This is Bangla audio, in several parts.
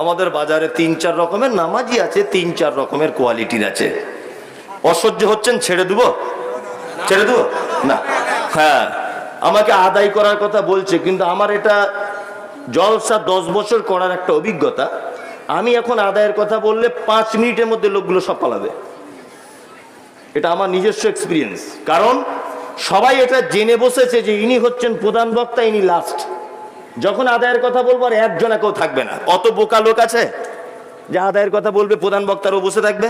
আমাদের বাজারে তিন চার রকমের নামাজি আছে, তিন চার রকমের কোয়ালিটির আছে। অসহ্য হচ্ছেন, ছেড়ে দেবো? ছেড়ে দেবো? না। হ্যাঁ আমাকে আদায় করার কথা বলছে, কিন্তু আমার এটা জলসা দশ বছর করার একটা অভিজ্ঞতা। আমি এখন আদায়ের কথা বললে পাঁচ মিনিটের মধ্যে লোকগুলো সব পালাবে। এটা আমার নিজস্ব এক্সপিরিয়েন্স কারণ সবাই এটা জেনে বসেছে যে ইনি হচ্ছেন প্রধান বক্তা, ইনি লাস্ট যখন আদায়ের কথা বলব আর একজনা কেউ থাকবে না। অত বোকা লোক আছে? যে আদায়ের কথা বলবে প্রধান বক্তারও বসে থাকবে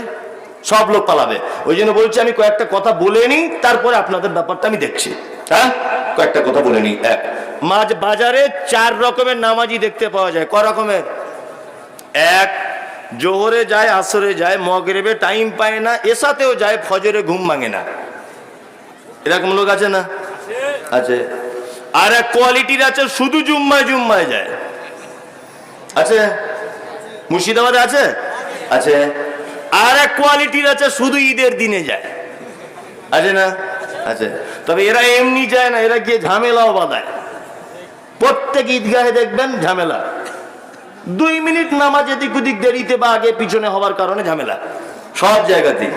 সব লোক পালাবে। ওই জন্য বলছি আমি কয়েকটা কথা বলে নিই তারপরে আপনাদের ব্যাপারটা আমি দেখছি। হ্যাঁ? কয়েকটা কথা বলে নিই। এক মাঝ বাজারে চার রকমের নামাজি দেখতে পাওয়া যায়। ক রকমের? এক জোহরে যায় আসরে যায় মগরেবে টাইম পায় না এসাতেও যায় ফজরে ঘুম ভাঙে না। এরকম লোক আছে না? আছে। আর এক কোয়ালিটির আছে, শুধু জুম্মায় জুম্মায় যায়। আছে? মুর্শিদাবাদে আছে? আছে। আর এক কোয়ালিটির আছে, শুধু ঈদের দিনে যায়। আছে না? আছে। তবে এরা এমনি যায় না, এরা গিয়ে ঝামেলাও বাঁধায়। প্রত্যেক ঈদগাহে দেখবেন ঝামেলা। দুই মিনিট নামাজ এদিক ওদিক দেরিতে বা আগে পিছনে হওয়ার কারণে ঝামেলা। সব জায়গাতেই।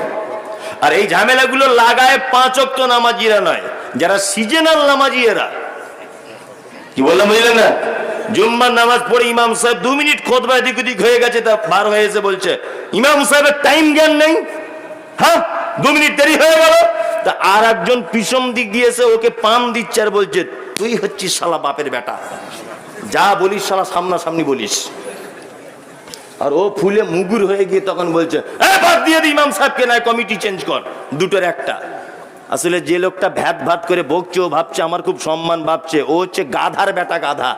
আর এই ঝামেলাগুলো লাগায় পাঁচ অক্ত নামাজিরা নয়, যারা সিজনাল নামাজি এরা কি বললাম বুঝলেন না? জুম্মার নামাজ পড়ে ইমাম সাহেব দু মিনিট খোদবা এদিক ওদিক হয়ে গেছে তা বার হয়ে এসে বলছে ইমাম সাহেবের টাইম জ্ঞান নেই? হ্যাঁ দু মিনিট দেরি হয়ে গেল। তা আর একজন পিছন দিক দিয়ে এসে ওকে পাম দিচ্ছে আর বলছে তুই হচ্ছিস শালা বাপের বেটা। যা বলিস শালা সামনাসামনি বলিস। আর ও ফুলে মুগুর হয়ে গিয়ে তখন বলছে "এ, বাদ দিয়ে দি ইমাম সাহেবকে নয় কমিটি চেঞ্জ কর। দুটোর একটা। আসলে যে লোকটা ভ্যাত ভাত করে বকছে, ও ভাবছে আমার খুব সম্মান ভাবছে। ও হচ্ছে গাধার বেটা গাধা।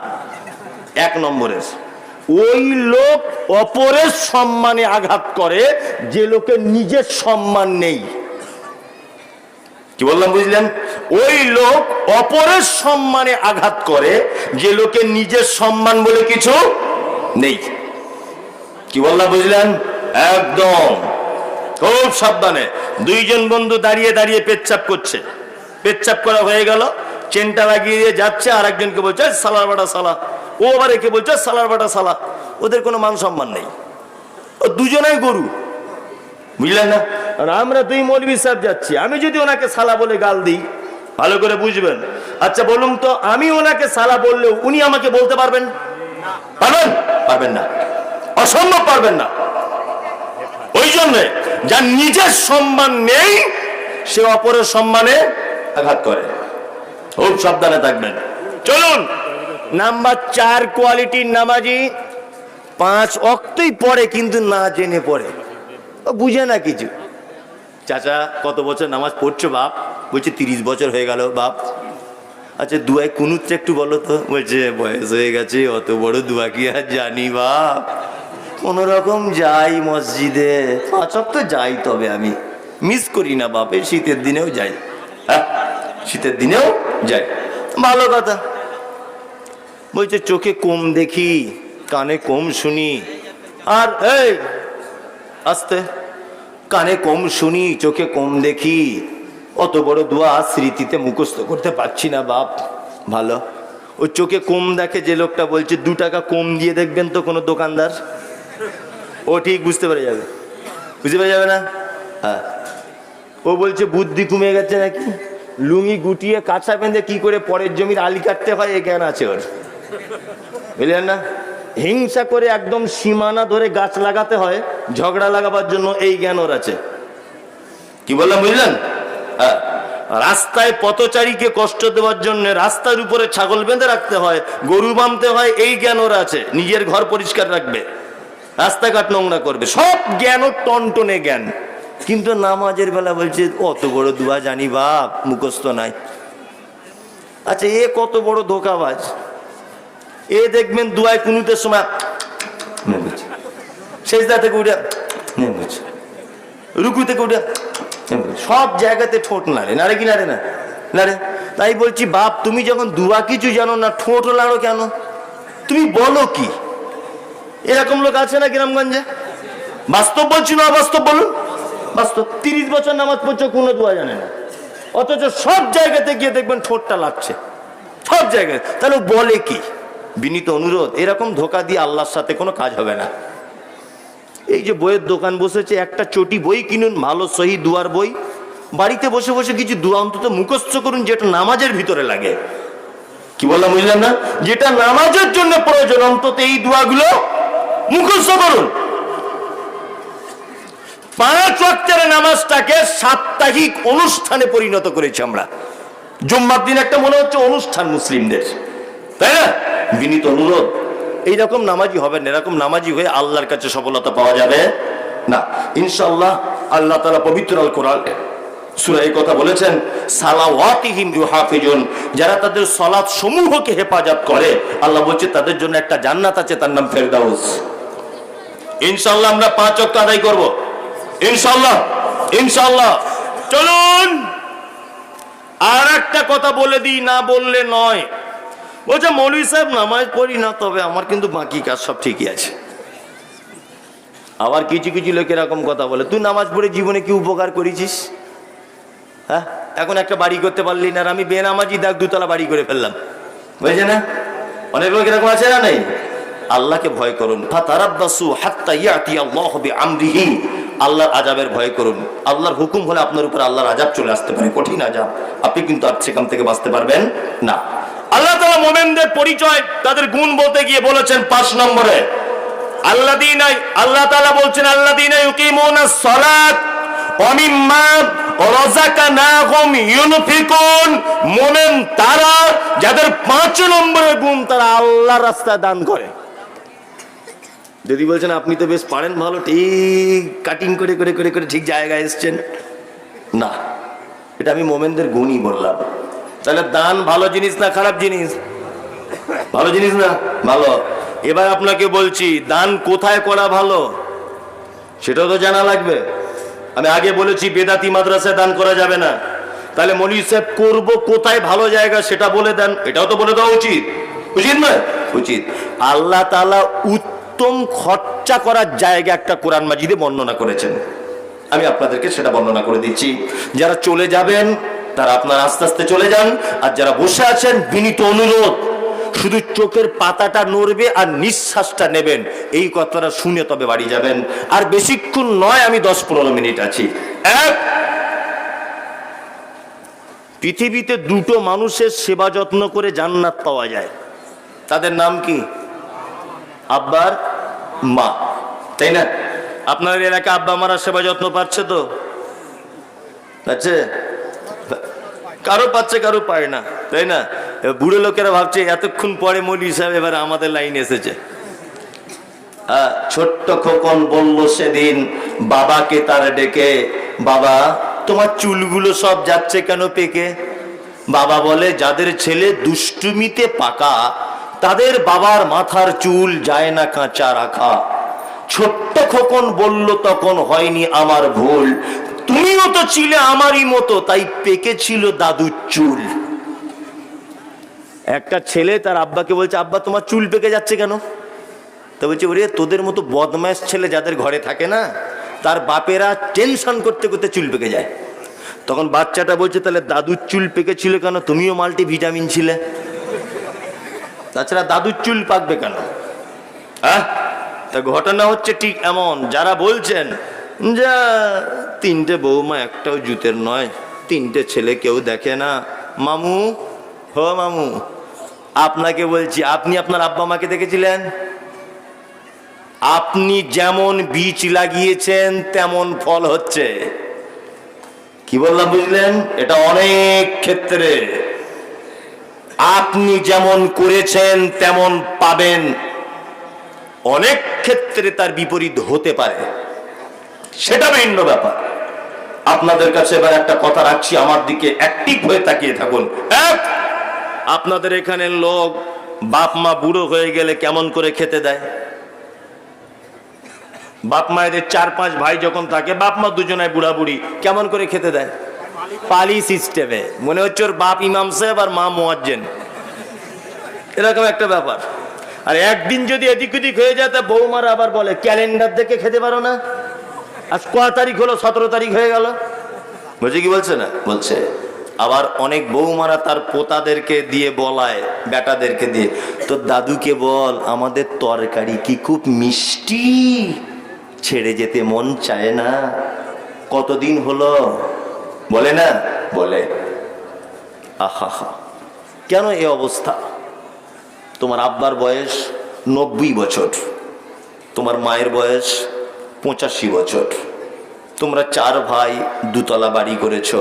এক নম্বরের। ওই লোক অপরের সম্মানে আঘাত করে, যে লোকের নিজের সম্মান নেই। কি বললাম, বুঝলেন? ওই লোক অপরের সম্মানে আঘাত করে, যে লোকের নিজের সম্মান বলে কিছু নেই। কি বললাম, বুঝলেন? একদম। খুব সাবধানে। দুইজন বন্ধু দাঁড়িয়ে দাঁড়িয়ে পেচ্ছাপ করছে। পেচ্ছাপ করা হয়ে গেল। চেনটা লাগিয়ে দিয়ে যাচ্ছে আর একজনকে বলছে সালার বাটা সালা। ও আবার একে বলছে, সালার বাটা সালা। ওদের কোনো মান সম্মান নেই। ও দুজনেই গরু। বুঝলেন না? আমরা দুই মৌলবী সাহেব যাচ্ছি। আমি যদি ওনাকে সালা বলে গাল দিই, ভালো করে বুঝবেন। আচ্ছা বলুন তো, আমি ওনাকে সালা বললেও উনি আমাকে বলতে পারবেন? পারবেন? পারবেন না। অসম্ভব পারবেন না। জন্য যার নিজের সম্মান নেই, সে অপরের সম্মানে আঘাত করে। খুব সাবধানে থাকবেন। চলুন। নাম্বার চার কোয়ালিটির নামাজি পাঁচ অক্তই পড়ে, কিন্তু না জেনে পড়ে। বুঝে না কিছু। চাচা, কত বছর নামাজ পড়ছো বাপ? বলছে, তিরিশ বছর হয়ে গেল বাপ। আচ্ছা দুয়াই কুনুচ্ছে একটু বলো তো। বলছে, বয়স হয়ে গেছে, অত বড় দুয়া কি আর জানি বাপ। কোন রকম যাই মসজিদে। পাঁচক তো যাই তবে আমি। মিস করি না বাপে, শীতের দিনেও যাই। হ্যাঁ শীতের দিনেও যাই। ভালো কথা। বলছে, চোখে কম দেখি, কানে কম শুনি। আর, এই, আস্তে। কানে কম শুনি, চোখে কম দেখি। অত বড় দোয়া স্মৃতিতে মুখস্থ করতে পারছি না বাপ। ভালো। ও চোখে কম দেখে যে লোকটা বলছে, দু টাকা কম দিয়ে দেখবেন তো কোনো দোকানদার? ও ঠিক বুঝতে পেরে যাবে। বুঝতে পেরে যাবে না? হ্যাঁ। ও বলছে, বুদ্ধি কমে গেছে নাকি? লুঙ্গি গুটিয়ে কাঁচা বেঁধে কি করে পরের জমির আলি কাটতে হয়? এ জ্ঞান আছে ওর। বুঝলেন না? হিংসা করে একদম সীমানা ধরে গাছ লাগাতে হয়, ঝগড়া লাগাবার জন্য এই জ্ঞান ওর আছে। কি বললাম, বুঝলেন? হ্যাঁ। রাস্তায় পথচারীকে কষ্ট দেওয়ার জন্য রাস্তার উপরে ছাগল বেঁধে রাখতে হয়, গরু বাঁধতে হয়, এই জ্ঞান ওর আছে। নিজের ঘর পরিষ্কার রাখবে। রাস্তাঘাট নোংরা করবে। সব জ্ঞান টনটনে জ্ঞান। কিন্তু নামাজের বেলা বলছে, অত বড় দুয়া জানি বাপ, মুখস্থ নাই। আচ্ছা এ কত বড় ধোকাবাজ। এ দেখবেন দুয়ায় কুনুতের সময় শেষদা থেকে উঠে রুকু থেকে উঠে সব জায়গাতে ঠোঁট নাড়ে। নাড়ে কি নাড়ে না? নাড়ে। তাই বলছি, বাপ, তুমি যখন দুয়া কিছু জানো না, ঠোঁট নাড়ো কেন? তুমি বলো কি? এরকম লোক আছে না গ্রামগঞ্জে? বাস্তব বলছি না অবাস্তব বলুন? বাস্তব। তিরিশ বছর নামাজ পড়ছো, কোনো দোয়া জানে না। অথচ সব জায়গাতে গিয়ে দেখবেন ঠোঁটটা লাগছে। সব জায়গায়। তাহলে বলে কি? বিনীত অনুরোধ, এরকম ধোকা দিয়ে আল্লাহর সাথে কোনো কাজ হবে না। এই যে বইয়ের দোকান বসেছে, একটা চটি বই কিনুন, ভালো, সহি দুয়ার বই। বাড়িতে বসে বসে কিছু দুয়া অন্তত মুখস্থ করুন, যেটা নামাজের ভিতরে লাগে। কি বললাম বুঝলেন না? যেটা নামাজের জন্য প্রয়োজন, অন্তত এই দোয়াগুলো মুখস্থ করুন। পাঁচ ওয়াক্তের নামাজটাকে সাপ্তাহিক অনুষ্ঠানে পরিণত করেছি আমরা। জুম্মার দিন একটা মনে হচ্ছে অনুষ্ঠান মুসলিমদের। তাই না? বিনীত অনুরোধ। এইরকম নামাজি হবেন এরকম নামাজি হয়ে আল্লাহর কাছে সফলতা পাওয়া যাবে? না। ইনশাআল্লাহ আল্লাহ তালা পবিত্র আল কোরআন সূরা এই কথা বলেছেন, সালাওয়াতিহিম ইউহাফিজুন, যারা তাদের সলাৎ সমূহকে হেফাজত করে, আল্লাহ বলছে তাদের জন্য একটা জান্নাত আছে, তার নাম ফেরদাউস। ইনশাআল্লাহ আমরা পাঁচ ওয়াক্ত আদায় করব। ইনশাআল্লাহ ইনশাআল্লাহ। চলুন আর একটা কথা বলে দিই, না বললে নয়। বলছে মৌলী সাহেব নামাজ পড়ি না, তবে আমার কিন্তু বাকি কাজ সব ঠিকই আছে। আবার কিছু কিছু লোক এরকম কথা বলে, তুই নামাজ পড়ে জীবনে কি উপকার করেছিস? হ্যাঁ এখন একটা বাড়ি করতে পারলি না, আর আমি বেনামাজি দেখ দুতলা বাড়ি করে ফেললাম। বুঝছে না? অনেক লোক এরকম আছে না নেই? আল্লাহকে ভয় করুন। আল্লাহর আজাবের ভয় করুন। আল্লাহর হুকুম হলে আপনার উপর আল্লাহর আজাব চলে আসতে পারে। কঠিন আজাব আপনি কিন্তু আর সেখান থেকে বাঁচতে পারবেন না। আল্লাহ তাআলা মোমেনদের পরিচয়, তাদের গুণ বলতে গিয়ে বলেছেন পাঁচ নম্বরে। আল্লাহ বলছেন, আল্লাযীনা ইউকিমুনাস সালাত, ওয়া মিম্মা রাযাকানাহুম তারা, যাদের পাঁচ নম্বরের গুণ তারা আল্লাহর রাস্তায় দান করে। যদি বলছেন আপনি তো বেশ পারেন ভালো, ঠিক কাটিং করে করে করে করে ঠিক জায়গায় এসছেন। না, এটা আমি মোমেনদের গুণই বললাম। তাহলে দান ভালো জিনিস না খারাপ জিনিস? ভালো জিনিস না? ভালো। এবার আপনাকে বলছি, দান কোথায় করা ভালো? সেটাও তো জানা লাগবে। আমি আগে বলেছি, বেদাতি মাদ্রাসায় দান করা যাবে না। তাহলে মনি সাহেব, করব কোথায় ভালো জায়গা সেটা বলে দেন? এটাও তো বলে দেওয়া উচিত। উচিত না উচিত। আল্লাহ তাআলা উত্তম খরচা করার জায়গা একটা কোরআন মাজিদে বর্ণনা করেছেন। আমি আপনাদেরকে সেটা বর্ণনা করে দিচ্ছি। যারা চলে যাবেন, তারা আপনার আস্তে আস্তে চলে যান। আর যারা বসে আছেন, বিনীত অনুরোধ, শুধু চোখের পাতাটা নড়বে আর নিঃশ্বাসটা নেবেন। এই কথাটা শুনে তবে বাড়ি যাবেন। আর বেশিক্ষণ নয়, আমি দশ পনেরো মিনিট আছি। এক, পৃথিবীতে দুটো মানুষের সেবা যত্ন করে জান্নাত পাওয়া যায়। তাদের নাম কি? আব্বার মা, তাই না? আপনার এলাকা আব্বা মারা সেবা যত্ন পাচ্ছে তো? পাচ্ছে? কারও পাচ্ছে, কারও পায় না, তাই না? বুড়ো লোকেরা ভাবছে, এতক্ষণ পরে মলি সাহেব এবার আমাদের লাইন এসেছে। ছোট্ট খোকন বলল সেদিন, বাবাকে তার ডেকে, বাবা, তোমার চুলগুলো সব যাচ্ছে কেন পেকে? বাবা বলে, যাদের ছেলে দুষ্টুমিতে পাকা তাদের বাবার মাথার চুল যায় না কাঁচা রাখা। ছোট্ট খোকন বলল, তখন হয়নি আমার ভুল। তুমিও তো ছিলে আমারই মতো, তাই পেকেছিল দাদুর চুল। একটা ছেলে তার আব্বাকে বলছে, আব্বা, তোমার চুল পেকে যাচ্ছে কেন? তো বলছে, ওরে, তোদের মতো বদমাস ছেলে যাদের ঘরে থাকে না, তার বাপেরা টেনশন করতে করতে চুল পেকে যায়। তখন বাচ্চাটা বলছে, তাহলে দাদুর চুল পেকেছিল কেন? তুমিও মাল্টি ভিটামিন ছিলে। তাছাড়া দাদুর চুল পাকবে কেন? হ্যাঁ? তা ঘটনা হচ্ছে ঠিক এমন, যারা বলছেন যা তিনটে বৌমা একটাও জুতের নয়, তিনটে ছেলে কেউ দেখে না। মামু, হো মামু, আপনাকে বলছি, আপনি আপনার আব্বা মাকে দেখেছিলেন? আপনি যেমন বীজ লাগিয়েছেন, তেমন ফল হচ্ছে। কি বললাম বুঝলেন? এটা অনেক ক্ষেত্রে। আপনি যেমন করেছেন, তেমন পাবেন। অনেক ক্ষেত্রে তার বিপরীত হতে পারে। সেটা ভিন্ন ব্যাপার। আপনাদের কাছে এবার একটা কথা রাখছি, আমার দিকে অ্যাক্টিভ হয়ে তাকিয়ে থাকুন। আপনাদের এখানে লোক বাপ মা বুড়ো হয়ে গেলে কেমন করে খেতে দেয়? বাপ মায়েদের চার পাঁচ ভাই যখন থাকে, বাপ মা দুজনায় বুড়া বুড়ি কেমন করে খেতে দেয়? পালি সিস্টেমে। মনে হচ্ছে ওর বাপ ইমাম সাহেব আর মা মোয়াজ্জেন। এরকম একটা ব্যাপার। আর একদিন যদি এদিক ওদিক হয়ে যায়, তা বৌমারা আবার বলে, ক্যালেন্ডার দেখে খেতে পারো না। আজ ক তারিখ হলো? সতেরো তারিখ হয়ে গেল। বলছে কি বলছে না? বলছে, আবার অনেক বৌমারা তার পোতাদেরকে দিয়ে বলায়, বেটাদেরকে দিয়ে। তো দাদুকে বল, আমাদের তরকারি কি খুব মিষ্টি? ছেড়ে যেতে মন চায় না। কতদিন হলো? বলে না? বলে। আহা কেন এ অবস্থা? তোমার আব্বার বয়স নব্বই বছর। তোমার মায়ের বয়স পঁচাশি বছর। তোমরা চার ভাই দুতলা বাড়ি করেছ।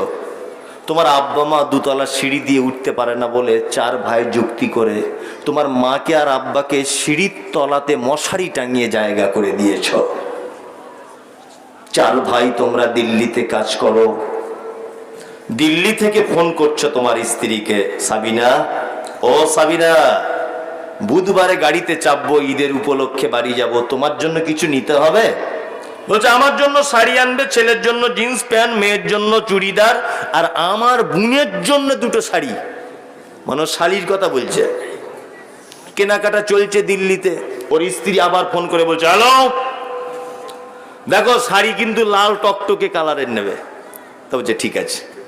তোমার আব্বা মা দুতলা সিঁড়ি দিয়ে উঠতে পারে না বলে চার ভাই যুক্তি করে তোমার মাকে আর আব্বাকে সিঁড়ির তলাতে মশারি টাঙিয়ে জায়গা করে দিয়েছ। চার ভাই তোমরা দিল্লিতে কাজ করো। দিল্লি থেকে ফোন করছ তোমার স্ত্রীকে, সাবিনা? ও সাবিনা, বুধবারে গাড়িতে চাপবো, ঈদের উপলক্ষে বাড়ি যাব। তোমার জন্য কিছু নিতে হবে? বলছে, আমার জন্য শাড়ি আনবে, ছেলের জন্য জিন্স প্যান্ট, মেয়ের জন্য চুড়িদার, আর আমার বোনের জন্য দুটো শাড়ি। মানে শাড়ির কথা বলছে। কেনাকাটা চলছে দিল্লিতে। ওর স্ত্রী আবার ফোন করে বলছে, হ্যালো? দেখো, শাড়ি কিন্তু লাল টকটকে কালারের নেবে। তো বলছে, ঠিক আছে।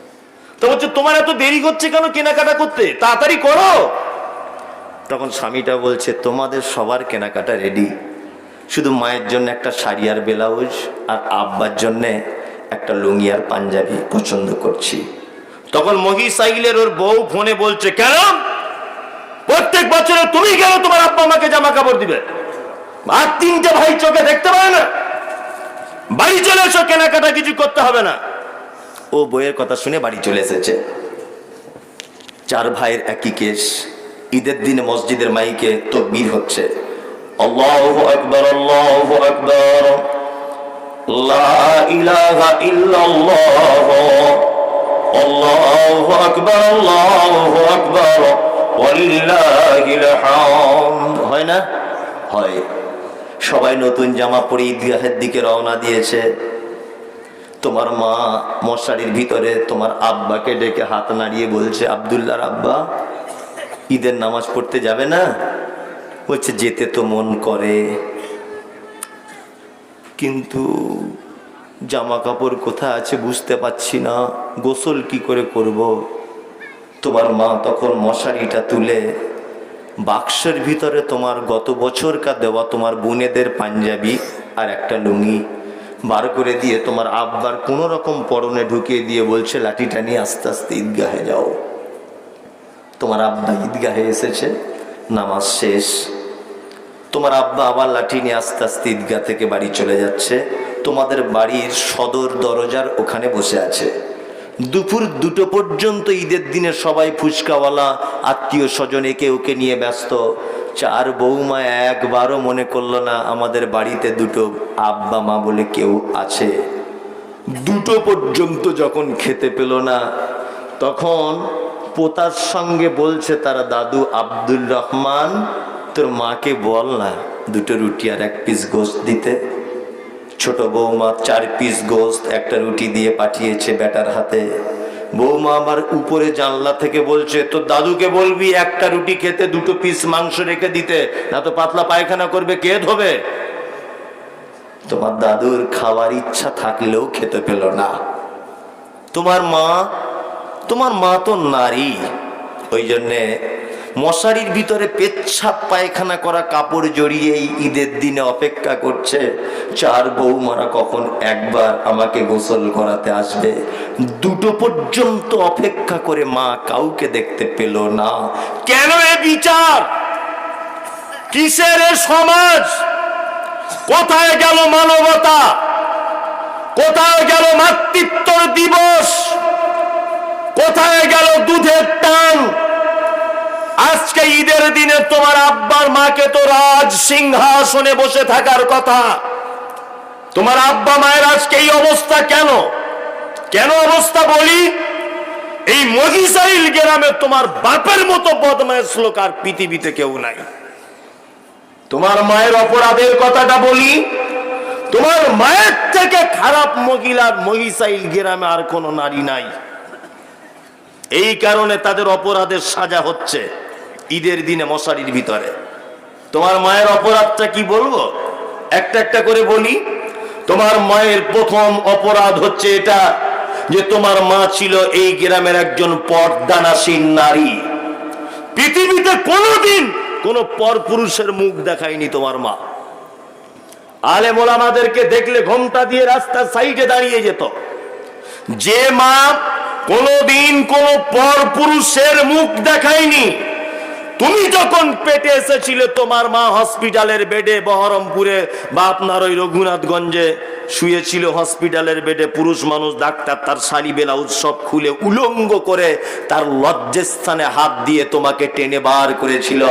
তো বলছে, তোমার এত দেরি করছে কেন কেনাকাটা করতে? তাড়াতাড়ি করো! তখন স্বামীটা বলছে, তোমাদের সবার কেনাকাটা রেডি শুধু মায়ের জন্য একটা শাড়ি আর ব্লাউজ আর আব্বার জন্য একটা লুঙ্গি আর পাঞ্জাবি পছন্দ করছি। তখন মহি সাইলের ওর বউ ফোনে বলছে, কেন? প্রত্যেক বছরে তুমি কেন তোমার আব্বা আমাকে জামা কাপড় দিবে? আর তিনটে ভাই চোখে দেখতে পারে না। বাড়ি চলে এসো, কেনাকাটা কিছু করতে হবে না। ও বইয়ের কথা শুনে বাড়ি চলে এসেছে। চার ভাইয়ের একই কেস। ঈদের দিনে মসজিদের মাইকে তকবীর হচ্ছে। হয় না? হয়। সবাই নতুন জামা পরে ঈদগাহের দিকে রওনা দিয়েছে। তোমার মা মশারির ভিতরে তোমার আব্বাকে ডেকে হাত নাড়িয়ে বলছে আবদুল্লার আব্বা, ঈদের নামাজ পড়তে যাবে না? বলছে, যেতে তো মন করে। কিন্তু জামা কাপড় কোথায় আছে বুঝতে পাচ্ছি না। গোসল কি করে করব। তোমার মা তখন মশারিটা তুলে, বাক্সের ভিতরে তোমার গত বছরকার দেওয়া তোমার বোনেদের পাঞ্জাবি আর একটা লুঙ্গি বার করে দিয়ে তোমার আব্বার কোনো রকম পরনে ঢুকিয়ে দিয়ে বলছে, লাঠিটা নিয়ে আস্তে আস্তে ঈদগাহে যাও। তোমার আব্বা ঈদগাহে এসেছে, নামাজ শেষ। তোমার আব্বা আবার লাঠি নিয়ে আস্তে আস্তে ঈদগাহ থেকে বাড়ি চলে যাচ্ছে। তোমাদের বাড়ির সদর দরজার ওখানে বসে আছে। দুপুর দুটো পর্যন্ত ঈদের দিনে সবাই ফুচকাওয়ালা, আত্মীয় স্বজন একে ওকে নিয়ে ব্যস্ত। চার বৌমা একবারও মনে করল না আমাদের বাড়িতে দুটো আব্বা মা বলে কেউ আছে। দুটো পর্যন্ত যখন খেতে পেল না, তখন পোতার সঙ্গে বলছে তারা, দাদু আব্দুল রহমান, তোর মাকে বল না দুটো রুটি আর এক পিস গোস্ত দিতে। ছোট বৌমা চার পিস গোস্ত একটা রুটি দিয়ে পাঠিয়েছে বেটার হাতে। বৌমা আমার উপরে জানলা থেকে বলছে তো দাদুকে বলবি একটা রুটি খেতে, দুটো পিস মাংস রেখে দিতে, না তো পাতলা পায়খানা করবে, কে ধোবে? তোমার দাদুর খাওয়ার ইচ্ছা থাকলেও খেতে পেল না। তোমার মা তোমার মা তো নারী, ওই জন্যে মশারির ভিতরে পেচ্ছাপ পায়খানা করা কাপড় জড়িয়েই ঈদের দিনে অপেক্ষা করছে। চার বৌমারা কখন একবার আমাকে গোসল করাতে আসবে? দুটো পর্যন্ত অপেক্ষা করে মা কাউকে দেখতে পেল না। কেন এ বিচার? কিসের সমাজ? কোথায় গেল মানবতা? কোথায় গেল মাতৃত্বর দিবস? কোথায় গেল দুধের টান? আজকে ঈদের দিনে তোমার আব্বার মাকে তো রাজ সিংহাসনে বসে থাকার কথা। তোমার আব্বা মায়ের আজকে এই অবস্থা কেন? কেন অবস্থা বলি? এই মহিসাইল গ্রামে তোমার বাপের মতো বদমায়ের শ্লোক আর পৃথিবীতে কেউ নাই। তোমার মায়ের অপরাধের কথাটা বলি, তোমার মায়ের থেকে খারাপ মহিলার মহিসাইল গ্রামে আর কোনো নারী নাই। এই কারণে তাদের অপরাধের সাজা হচ্ছে। ঈদের দিনে মশারির ভিতরে। তোমার মায়ের অপরাধটা কি বলব? একটা একটা করে বলি। তোমার মায়ের প্রথম অপরাধ হচ্ছে এটা যে তোমার মা ছিল এই গ্রামের একজন পর্দানাসীন নারী। পৃথিবীতে কোনোদিন কোন পর পুরুষের মুখ দেখায়নি তোমার মা। আলে মোলামাদেরকে দেখলে ঘোমটা দিয়ে রাস্তার সাইডে দাঁড়িয়ে যেত। যে মা কোনোদিন কোন পর পুরুষের মুখ দেখায়নি তুমি যখন পেটে এসেছিলে তোমার মা হসপিটালের বেডে বহরমপুরে বা আপনার ওই রঘুনাথগঞ্জে শুয়েছিল হসপিটালের বেডে, পুরুষ মানুষ, ডাক্তার তার শাড়ি উৎসব খুলে উলঙ্গ করে তার লজ্জাস্থানে হাত দিয়ে তোমাকে টেনে বার করেছিল।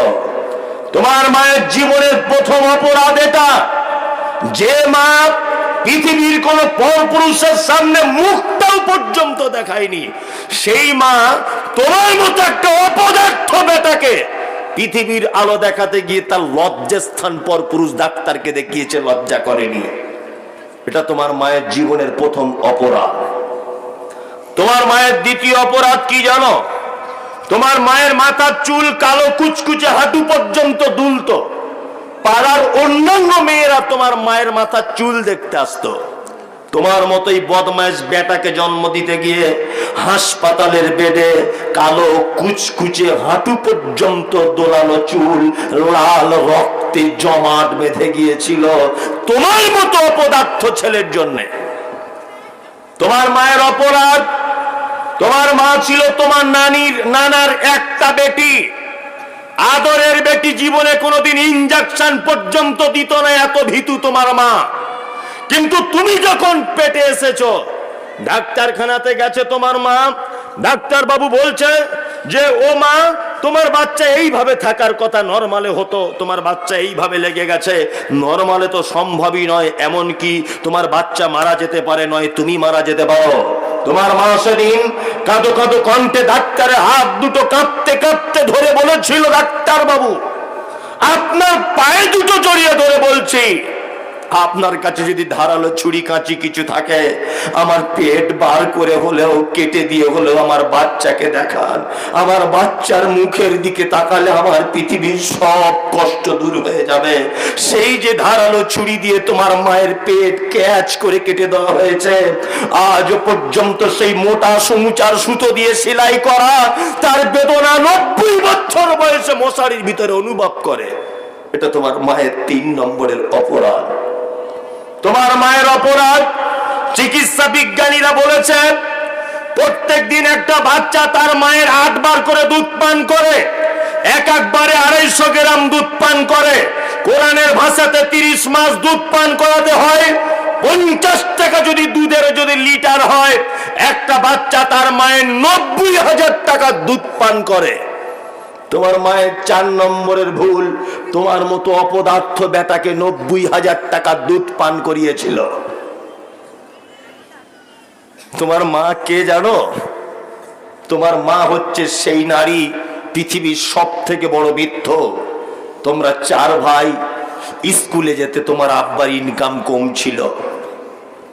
তোমার মায়ের জীবনের প্রথম অপরাধ এটা। যে মা পৃথিবীর কোন পরপুরুষের সামনে মুখটাও পর্যন্ত দেখায়নি। সেই মা তোমার মতো একটা অপদার্থ বেটাকে পৃথিবীর আলো দেখাতে গিয়ে তার লজ্জাস্থান পর পুরুষ ডাক্তারকে দেখিয়েছে, লজ্জা করেনি। এটা তোমার মায়ের জীবনের প্রথম অপরাধ। তোমার মায়ের দ্বিতীয় অপরাধ কি জানো? তোমার মায়ের মাথার চুল কালো কুচকুচে হাঁটু পর্যন্ত দুলতো। পাড়ার অন্যান্য মেয়েরা তোমার মায়ের মাথার চুল দেখতে আসতো। তোমার মতোই বদমাইশ বেটাকে জন্ম দিতে গিয়ে হাসপাতালের বেডে কালো কুচকুচে হাঁটু পর্যন্ত দোলানো চুল, লাল রক্তে জমাট বেঁধে গিয়েছিল তোমার মতো অপদার্থ ছেলের জন্যে। তোমার মায়ের অপরাধ, তোমার মা ছিল তোমার নানির, নানার একটা বেটি। আদরের বেটি জীবনে কোনোদিন ইঞ্জেকশন পর্যন্ত দিত না এত ভীতু তোমার মা। কিন্তু তুমি যখন পেটে এসেছ, ডাক্তারখানাতে গেছে তোমার মা ডাক্তার বাবু বলছে যে, ও মা, তোমার বাচ্চা এইভাবে থাকার কথা নরমালে হতো, তোমার বাচ্চা এইভাবে লেগে গেছে। নরমালে তো সম্ভবই নয় এমন কি তোমার বাচ্চা মারা যেতে পারে নয়, তুমি মারা যেতে পারো। তোমার মা সেদিন কাঁদো কাঁদো কণ্ঠে ডাক্তারের হাত দুটো কাঁপতে কাঁপতে ধরে বলেছিল ডাক্তার বাবু আপনার পায়ে দুটো জড়িয়ে ধরে বলছি আপনার কাছে যদি ধারালো ছুরি কাঁচি কিছু থাকে, আমার পেট বার করে হলেও, কেটে দিয়ে হলেও আমার বাচ্চাকে দেখান। আমার বাচ্চার মুখের দিকে তাকালে আমার পৃথিবীর সব কষ্ট দূর হয়ে যাবে। সেই যে ধারালো ছুরি দিয়ে তোমার মায়ের পেট ক্যাচ করে কেটে দেওয়া হয়েছে, আজ পর্যন্ত সেই মোটা সমুচার সুতো দিয়ে সেলাই করা, তার বেদনা নব্বই বছর বয়সে মশারির ভিতরে অনুভব করে। এটা তোমার মায়ের তিন নম্বরের অপরাধ। তোমার মায়ের অপরাধ, চিকিৎসা বিজ্ঞানীরা বলেছেন প্রত্যেক দিন একটা বাচ্চা তার মায়ের আটবার করে দুধ পান করে, এক একবারে আড়াইশো গ্রাম দুধ পান করে। কোরআনের ভাষাতে তিরিশ মাস দুধ পান করাতে হয়, পঞ্চাশ টাকা যদি দুধের যদি লিটার হয়, একটা বাচ্চা তার মায়ের নব্বই হাজার টাকা দুধ পান করে। তোমার মায়ের চার নম্বরের ভুল। তোমার মতো অপদার্থ বেটাকে নব্বই হাজার টাকা দুধ পান করিয়েছিল। তোমার মা কে জানো? তোমার মা হচ্ছে সেই নারী পৃথিবীর সব থেকে বড় বৃদ্ধ। তোমরা চার ভাই, স্কুলে যেতে তোমার আব্বার ইনকাম কম ছিল।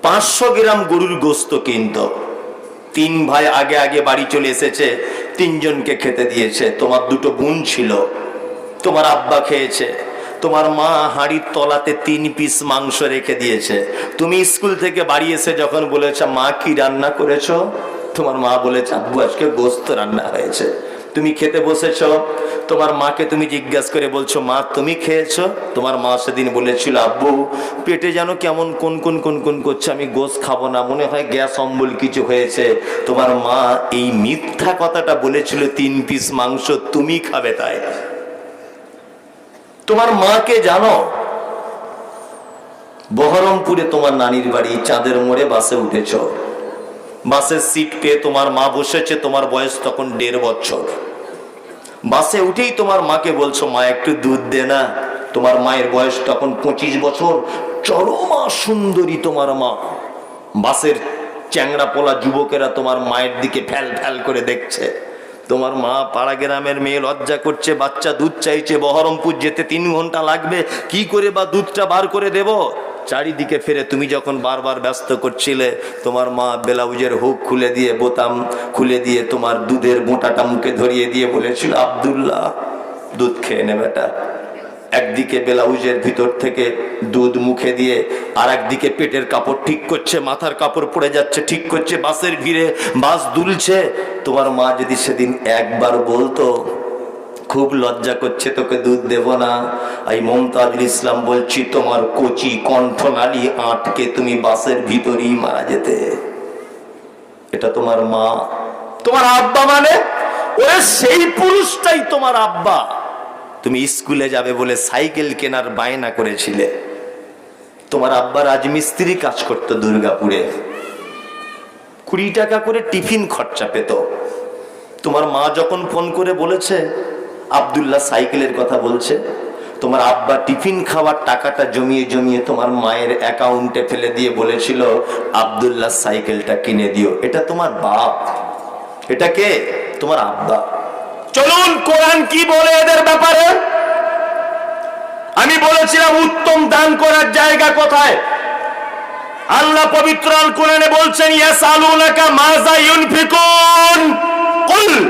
পাঁচশো গ্রাম গরুর গোস্ত কিনত। তিন ভাই আগে আগে বাড়ি চলে এসেছে। তিনজনকে খেতে দিয়েছে। তোমার দুটো বোন ছিল। তোমার আব্বা খেয়েছে। তোমার মা হাঁড়ির তলাতে তিন পিস মাংস রেখে দিয়েছে। তুমি স্কুল থেকে বাড়ি এসে যখন বলেছ, মা, কি রান্না করেছ? তোমার মা বলেছে, আব্বু, আজকে গোস্ত রান্না হয়েছে। তুমি খেতে বসেছ? তোমার মাকে তুমি জিজ্ঞাসা করে বলছো, মা, তুমি খেয়েছো? তোমার মা সেদিন বলেছিল, আব্বু, পেটে যেন কেমন কোন কোন কোন কোন করছে, আমি গোস খাব না। মনে হয় গ্যাস, অম্বল কিছু হয়েছে। তোমার মা এই মিথ্যা কথাটা বলেছিল, তিন পিস মাংস তুমি খাবে তাই। তোমার মাকে জানো, বহরমপুরে তোমার নানির বাড়ি চাঁদের মোড়ে বাসে উঠেছ। বাসের সিট পেয়ে তোমার মা বসেছে, তোমার বয়স তখন দেড় বছর। বাসে উঠেই তোমার মাকে বলছো, মা, একটু দুধ দে না। তোমার মায়ের বয়স তখন পঁচিশ বছর। চরমা সুন্দরী তোমার মা। বাসের চ্যাংড়া পোলা যুবকেরা তোমার মায়ের দিকে ফ্যাল ফ্যাল করে দেখছে। তোমার মা পাড়া গ্রামের মেয়ে লজ্জা করছে, বাচ্চা দুধ চাইছে, বহরমপুর যেতে তিন ঘণ্টা লাগবে, কি করে বা দুধটা বার করে দেব? চারিদিকে ফিরে তুমি যখন বারবার ব্যস্ত করছিলে, তোমার মা ব্লাউজের হুক খুলে দিয়ে, বোতাম খুলে দিয়ে তোমার দুধের মোটাটা মুখে ধরিয়ে দিয়ে বলেছিল, আব্দুল্লাহ, দুধ খেয়ে নে বেটা। একদিকে ব্লাউজের ভিতর থেকে দুধ মুখে দিয়ে আর একদিকে পেটের কাপড় ঠিক করছে, মাথার কাপড় পড়ে যাচ্ছে, ঠিক করছে, বাসের ভিড়ে বাস দুলছে। তোমার মা যদি সেদিন একবার বলতো খুব লজ্জা করছে, তোকে দুধ দেব না। এই মমতাজুল ইসলাম বলছি, তোমার কচি কণ্ঠনালী আটকে তুমি বাসের ভিতরেই মারা যেতে। এটা তোমার মা। তোমার আব্বা মানে? ওরে সেই পুরুষটাই তোমার আব্বা। তুমি স্কুলে যাবে বলে সাইকেল কেনার বায়না করেছিলে। তোমার আব্বা রাজমিস্ত্রি কাজ করতো দুর্গাপুরে। কুড়ি টাকা করে টিফিন খরচা পেত। তোমার মা যখন ফোন করে বলেছে আব্দুল্লাহ সাইকেলের কথা বলছে, তোমার আব্বা টিফিন খাওয়ার টাকাটা জমিয়ে জমিয়ে তোমার মায়ের অ্যাকাউন্টে ফেলে দিয়ে বলেছিল, আব্দুল্লাহ সাইকেলটা কিনে দিও। এটা তোমার বাপ। এটা কে? তোমার আব্বা। চলুন, কোরআন কি বলে এদের ব্যাপারে? আমি বলেছিলাম, উত্তম দান করার জায়গা কোথায়? আল্লাহ পবিত্র আল কোরআনে বলছেন, ইয়াসালুনাকা মাযা ইউনফিকুন। কুল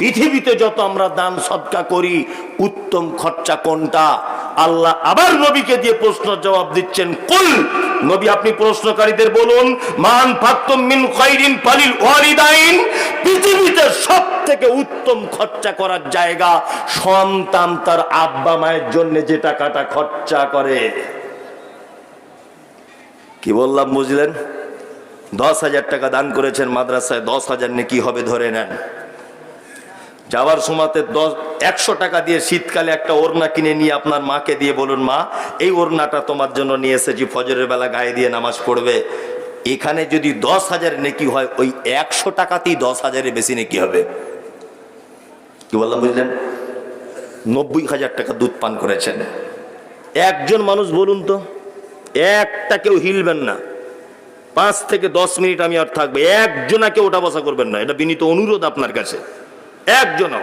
পৃথিবীতে যত আমরা দান সদকা করি, উত্তম খরচা কোনটা? আল্লাহ আবার নবীকে দিয়ে প্রশ্ন জবাব দিচ্ছেন, কুল নবী আপনি প্রশ্নকারীদের বলুন, মান ফাত্তুম মিন খাইরিন ফালিল ওয়ালিদাইন পৃথিবীতে সব থেকে উত্তম খরচা করার জায়গা সন্তান তার আব্বা মায়ের জন্য যে টাকাটা খরচা করে। কি বললাম, বুঝলেন? দশ হাজার টাকা দান করেছেন মাদ্রাসায়, দশ হাজার নিয়ে কি হবে ধরে নেন? যাওয়ার সময়তে দশ, একশো টাকা দিয়ে শীতকালে একটা ওড়না কিনে নিয়ে আপনার মাকে দিয়ে বলুন, মা, এই ওড়নাটা তোমার জন্য নিয়ে এসেছি, ফজরের বেলা গায়ে দিয়ে নামাজ পড়বে। এখানে যদি দশ হাজার নেকি হয়, ওই একশো টাকাতেই দশ হাজারের বেশি নেকি হবে। কি বললাম, বুঝলেন? নব্বই হাজার টাকা দুধ পান করেছেন। একজন মানুষ বলুন তো, একটা কেউ হিলবেন না। পাঁচ থেকে দশ মিনিট আমি আর থাকব। একজনাকে ওটা বসা করবেন না। এটা বিনীত অনুরোধ আপনার কাছে। একজনও।